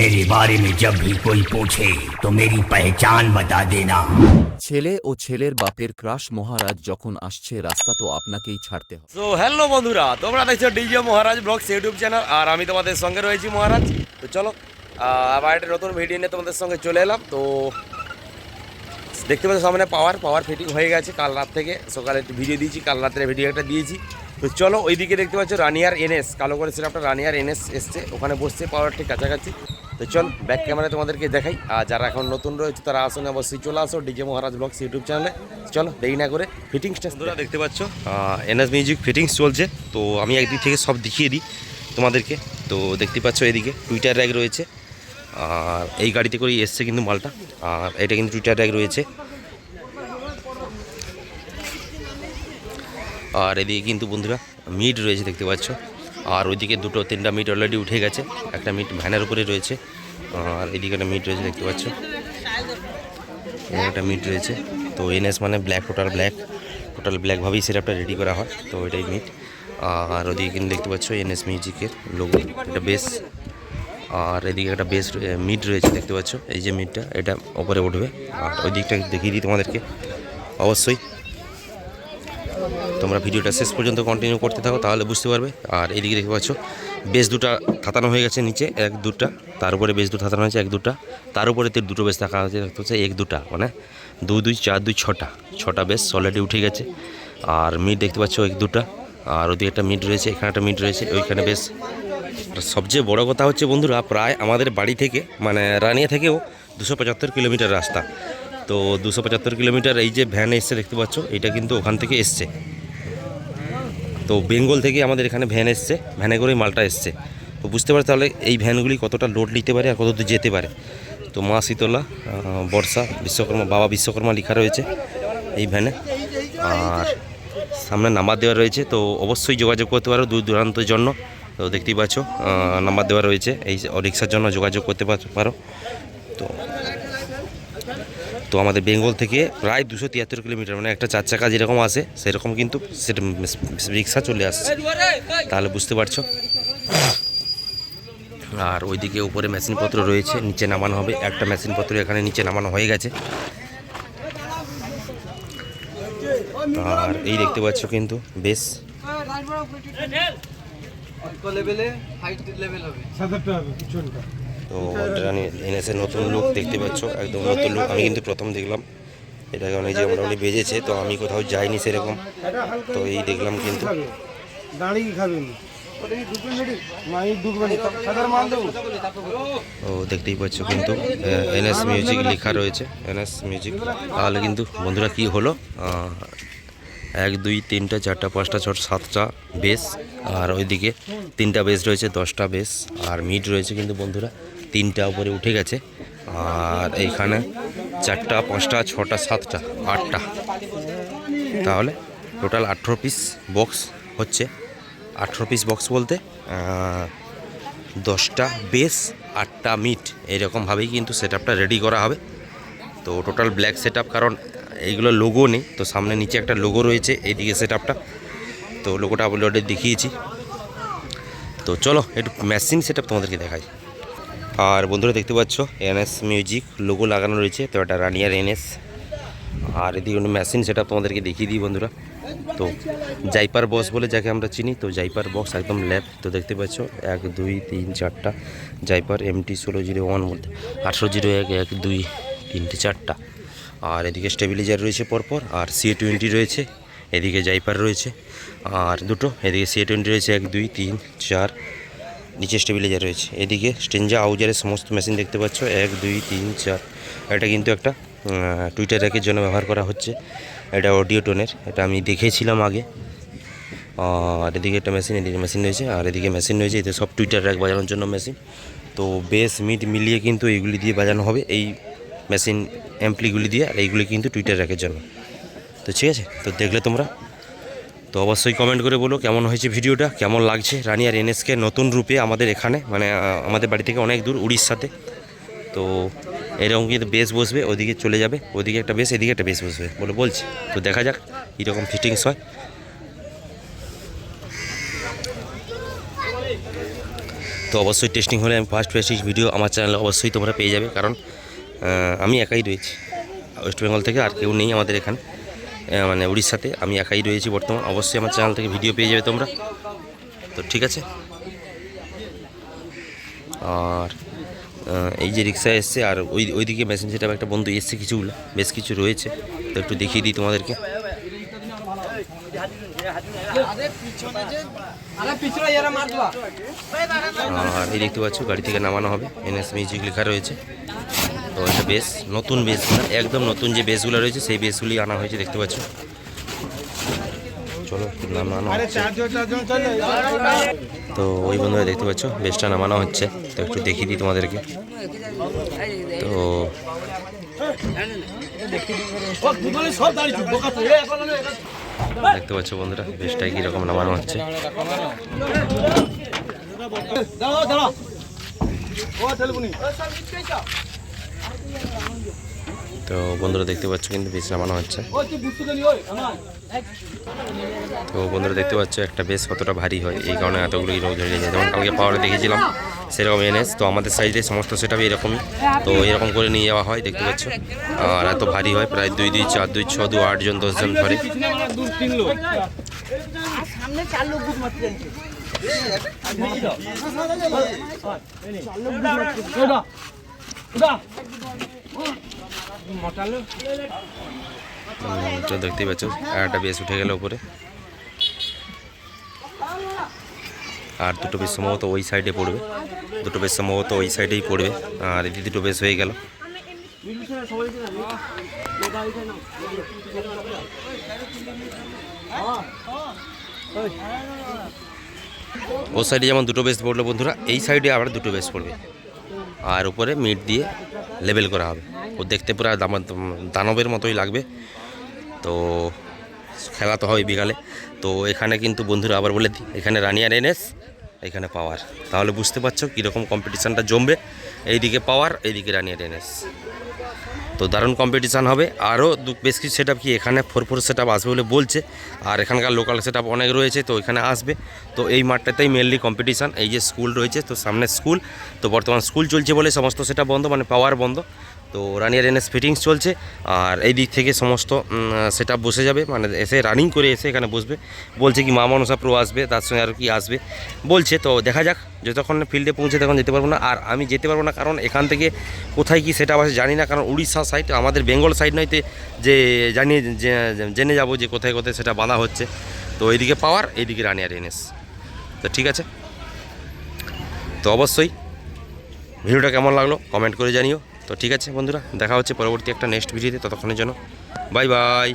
मेरे बारे में जब भी कोई पूछे तो मेरी पहचान बता देना ছেলে ও ছেলের বাপের ক্রাশ মহারাজ যখন আসছে রাস্তা তো আপনাকেই ছাড়তে হবে তো হ্যালো বন্ধুরা তোমরা দেখছো DJ Maharaj vlogs YouTube channel আর আমি তোমাদের সঙ্গে রয়েছি মহারাজ তো চলো আহ, আবার একটা নতুন ভিডিও নিয়ে তোমাদের সঙ্গে চলে এলাম তো দেখতে পাচ্ছ সামনে পাওয়ার পাওয়ার ফিটিং হয়ে গেছে কাল রাত থেকে সকালে একটু ভিডিও দিয়েছি কাল রাত্রে ভিডিও একটা দিয়েছি তো চলো ওইদিকে দেখতে পাচ্ছ রানিয়ার এনএস কালো করে সিরাপটা রানিয়ার এনএস এসছে ওখানে বসছে পাওয়ার ঠিক কাছাকাছি। তো চল ব্যাক ক্যামেরায় তোমাদেরকে দেখাই আর যারা এখন নতুন রয়েছে তারা আসুন অবশ্যই চলে আসো ডিজে মহারাজ ব্লগস ইউটিউব চ্যানেলে চলো দেরি না করে ফিটিংসটা তোমরা দেখতে পাচ্ছ এনএস মিউজিক ফিটিংস চলছে তো আমি একদিক থেকে সব দেখিয়ে দিই তোমাদেরকে। তো দেখতে পাচ্ছ এদিকে টুইটার র্যাগ রয়েছে আর এই গাড়িতে করেই এসছে কিন্তু মালটা আর এটা কিন্তু টুইটার র্যাগ রয়েছে। আর এদিকে কিন্তু বন্ধুরা মিট রয়েছে দেখতে পাচ্ছ। আর ওইদিকে দুটো, তিনটা মিট অলরেডি উঠে গেছে। একটা মিট ভ্যানের উপরে রয়েছে। আর এদিকে একটা মিট রয়েছে দেখতে পাচ্ছ। একটা মিট রয়েছে। তো এনএস মানে ব্ল্যাক টোটাল ব্ল্যাক টোটাল ব্ল্যাকভাবেই সিরাপটা রেডি করা হয়। তো এটাই মিট আর ওদিকে কিন্তু দেখতে পাচ্ছ এনএস মিউজিকের লোগো এটা বেস আর এদিকে একটা বেস মিট রয়েছে দেখতে পাচ্ছ। এই যে মিটটা এটা ওপরে উঠবে। আর ওই দিকটা দেখিয়ে দিই তোমাদেরকে। অবশ্যই তোমরা ভিডিওটা শেষ পর্যন্ত কন্টিনিউ করতে থাকো, তাহলে বুঝতে পারবে। আর এদিকে দেখতে পাচ্ছ, বেশ দুটা থাতানো হয়ে গেছে নিচে, এক দুটা, তার উপরে বেশ দুটো থাতানো হয়েছে, এক দুটা, তার উপরে তো দুটো বেশ থাকা হয়েছে, দেখতে পাচ্ছ, এক দুটা মানে দুই দুই, চার, দুই, ছটা ছটা বেশ অলরেডি উঠে গেছে। আর মিট দেখতে পাচ্ছ, এক দুটা, আর ওদিকে একটা মিট রয়েছে, এখানে একটা মিট রয়েছে, ওইখানে বেশ সবচেয়ে বড় কথা হচ্ছে বন্ধুরা, প্রায় আমাদের বাড়ি থেকে মানে রানিয়া থেকেও দুশো পঁচাত্তর কিলোমিটার রাস্তা। তো দুশো পঁচাত্তর কিলোমিটার এই যে ভ্যান এসছে, দেখতে পাচ্ছ, এটা কিন্তু ওখান থেকে এসছে। তো বেঙ্গল থেকে আমাদের এখানে ভ্যান এসছে ভ্যানে করেই মালটা এসছে। তো বুঝতে পারো তাহলে এই ভ্যানগুলি কতটা লোড নিতে পারে আর কত দূর যেতে পারে। তো মা শীতলা বর্ষা, বিশ্বকর্মা, বাবা বিশ্বকর্মা লেখা রয়েছে এই ভ্যানে আর সামনে নাম্বার দেওয়া রয়েছে, তো অবশ্যই যোগাযোগ করতে পারো দূর দূরান্তের জন্য। তো দেখতেই পাচ্ছ নাম্বার দেওয়া রয়েছে, এই রিক্সার জন্য যোগাযোগ করতে পারো। তো তো আমাদের বেঙ্গল থেকে প্রায় দুশো তিয়াত্তর কিলোমিটার মানে একটা চার চাকা যেরকম আসে সেরকম কিন্তু সেটা রিক্সা চলে আসছে। তাহলে বুঝতে পারছ? আর ওইদিকে উপরে মেশিনপত্র রয়েছে নিচে নামানো হবে। একটা মেশিনপত্র এখানে নিচে নামানো হয়ে গেছে। আর এই দেখতে পাচ্ছ কিন্তু বেশ। তো রানি এনএসের নতুন লুক দেখতে পাচ্ছ একদম নতুন লুক আমি কিন্তু প্রথম দেখলাম। এটাকে অনেক যে মোটামুটি বেজেছে তো আমি কোথাও যাইনি সেরকম। তো এই দেখলাম কিন্তু। ও দেখতেই পাচ্ছ কিন্তু এনএস মিউজিক লেখা রয়েছে। এনএস মিউজিক তাহলে কিন্তু বন্ধুরা কি হলো? এক দুই তিনটা চারটা পাঁচটা ছটা সাতটা বেস আর ওইদিকে তিনটা বেস রয়েছে দশটা বেস আর মিড রয়েছে কিন্তু বন্ধুরা। তিনটা উপরে উঠে গেছে। আর এইখানে চারটা, পাঁচটা, ছটা, সাতটা, আটটা। তাহলে টোটাল আঠেরো পিস বক্স হচ্ছে। আঠেরো পিস বক্স বলতে দশটা বেস আটটা মিট এইরকমভাবেই কিন্তু সেট রেডি করা হবে। তো টোটাল ব্ল্যাক সেট কারণ এইগুলো লোগো নেই, তো সামনে নিচে একটা লোগো রয়েছে, এইদিকে সেট তো লোগোটা অলরেডি দেখিয়েছি। তো চলো, একটু মেশিন সেট তোমাদেরকে দেখাই। আর বন্ধুরা দেখতে পাচ্ছ এনএস মিউজিক লোগো লাগানো রয়েছে, তো এটা রানিয়ার এনএস আর এদিকে কোনো মেশিন সেটা তোমাদেরকে দেখিয়ে দিই বন্ধুরা। তো জাইপার বক্স বলে যাকে আমরা চিনি, তো জাইপার বক্স একদম ল্যাব তো দেখতে পাচ্ছ, এক, দুই, তিন, চারটা জাইপার এমটি ষোলো জিরো ওয়ান মধ্যে আটশো জিরো এক এক, দুই তিনটে চারটা। আর এদিকে স্টেবিলাইজার রয়েছে পরপর, আর সি টোয়েন্টি রয়েছে, এদিকে জাইপার রয়েছে। আর দুটো, এদিকে সি টোয়েন্টি রয়েছে, এক, দুই, তিন, চার নিচে স্টেবিলাইজার রয়েছে। এদিকে স্টেঞ্জা আউজারের সমস্ত মেশিন দেখতে পাচ্ছ। এক, দুই, তিন, চার। এটা কিন্তু একটা টুইটার র্যাকের জন্য ব্যবহার করা হচ্ছে। এটা অডিও টোনের এটা আমি দেখেছিলাম আগে। আর এদিকে একটা মেশিন এদিকে মেশিন রয়েছে। আর এদিকে মেশিন রয়েছে। এতে সব টুইটার র্যাক বাজানোর জন্য মেশিন তো বেস মিট মিলিয়ে কিন্তু এইগুলি দিয়ে বাজানো হবে। এই মেশিন অ্যাম্পলিগুলি দিয়ে, আর এইগুলি কিন্তু টুইটার র্যাকের জন্য। তো ঠিক আছে? তো দেখলে তোমরা তো অবশ্যই কমেন্ট করে বলো কেমন হয়েছে ভিডিওটা, কেমন লাগছে? রানি আর এনএসকে নতুন রূপে আমাদের এখানে মানে আমাদের বাড়ি থেকে অনেক দূর, উড়িষ্যাতে। তো এরকম কিন্তু বেস বসবে, ওদিকে চলে যাবে, ওদিকে একটা বেস এদিকে একটা বেস বসবে, বলে বলছি। তো দেখা যাক কীরকম ফিটিংস হয়। তো অবশ্যই টেস্টিং হলে আমি ফার্স্ট বেসিস ভিডিও আমার চ্যানেলে অবশ্যই তোমরা পেয়ে যাবে, কারণ আমি একাই রয়েছি ওয়েস্ট বেঙ্গল থেকে আর কেউ নেই আমাদের এখানে। মানে উড়িষ্যাতে। আমি একাই রয়েছি বর্তমান। অবশ্যই আমার চ্যানেল থেকে ভিডিও পেয়ে যাবে তোমরা। তো ঠিক আছে? আর এই যে রিক্সা এসছে, আর ওই, ওইদিকে সেটা একটা বন্ধু এসছে কিছুগুলো বেশ কিছু রয়েছে। তো একটু দেখিয়ে দিই তোমাদেরকে। আর এই দেখতে পাচ্ছ, গাড়ি থেকে নামানো হবে। এনএস মিউজিক লেখা রয়েছে। তো এটা বেস নতুন বেসগুলো একদম নতুন যে বেসগুলো রয়েছে সেই বেসগুলি আনা হয়েছে দেখতে পাচ্ছ। চলো নামানো তো ওই বন্ধুরা দেখতে পাচ্ছ বেসটা নামানো হচ্ছে। তো একটু দেখিয়ে দিই তোমাদেরকে। তো দেখতে পাচ্ছ বন্ধুরা বেসটাই কীরকম নামানো হচ্ছে। দাঁড়াও দাঁড়াও। ও তো বন্ধুরা দেখতে পাচ্ছ কিন্তু বেশ নামানো হচ্ছে। তো বন্ধুরা দেখতে পাচ্ছ একটা বেশ কতটা ভারী হয়, এই কারণে এতগুলো রোদ হয়ে যায় যেমন কালকে পাওয়ারে দেখেছিলাম সেরকম এনএস, তো আমাদের সাইজে সমস্ত সেটা এরকমই। তো এরকম করে নিয়ে যাওয়া হয়, দেখতে পাচ্ছ। আর এত ভারী হয়, প্রায় দুই দুই, চার, দুই, ছ, দু আটজন দশজন ধরে সামনে তো দেখতেই পাচ্ছ একটা বেস উঠে গেল উপরে। আর দুটো বেশ সম্ভবত ওই সাইডে পড়বে। দুটো বেশ সম্ভবত ওই সাইডেই পড়বে। আর এই দুটো বেশ হয়ে গেল। ও সাইডে যেমন দুটো বেশ পড়ল বন্ধুরা, এই সাইডে আবার দুটো বেশ পড়বে। আর উপরে মিট দিয়ে লেবেল করা হবে। ও দেখতে পুরো দানবের মতোই লাগবে। তো খেলা তো হয় বিকালে। তো এখানে কিন্তু বন্ধুরা আবার বলে দিই, এখানে রানিয়ার এনএস, এখানে পাওয়ার। তাহলে বুঝতে পারছ কীরকম কম্পিটিশানটা জমবে। এইদিকে পাওয়ার, এইদিকে রানিয়ার এনএস। তো দারুণ কম্পিটিশান হবে। আরও দু বেশ কিছু সেট কি এখানে ফোর ফোর সেট আসবে বলে বলছে। আর এখানকার লোকাল সেট অনেক রয়েছে, তো এখানে আসবে। তো এই মাঠটাতেই মেনলি কম্পিটিশান এই যে স্কুল রয়েছে, তো সামনে স্কুল তো বর্তমান স্কুল চলছে বলে সমস্ত সেটা বন্ধ মানে পাওয়ার বন্ধ। তো রানিয়ার এনএস ফিটিংস চলছে, আর এই দিক থেকে সমস্ত সেটা বসে যাবে মানে এসে রানিং করে এসে এখানে বসবে। বলছে কি, মা মনসা প্রো আসবে, তার সঙ্গে আর কি আসবে। বলছে, তো দেখা যাক, যতক্ষণ ফিল্ডে পৌঁছে তখন যেতে পারব না। আর আমি যেতে পারব না কারণ এখান থেকে কোথায় কি সেটা আছে জানি না, কারণ উড়িষ্যা সাইড আমাদের বেঙ্গল সাইড নয়তে যে জানিয়ে জেনে যাব যে কোথায় কোথায় সেটা বাঁধা হচ্ছে। তো এইদিকে পাওয়ার এইদিকে রানিয়ার এনএস। তো ঠিক আছে? তো অবশ্যই, ভিডিওটা কেমন লাগল কমেন্ট করে জানিও। তো ঠিক আছে বন্ধুরা দেখা হচ্ছে পরবর্তী একটা নেক্সট ভিডিওতে ততক্ষণের জন্য বাই বাই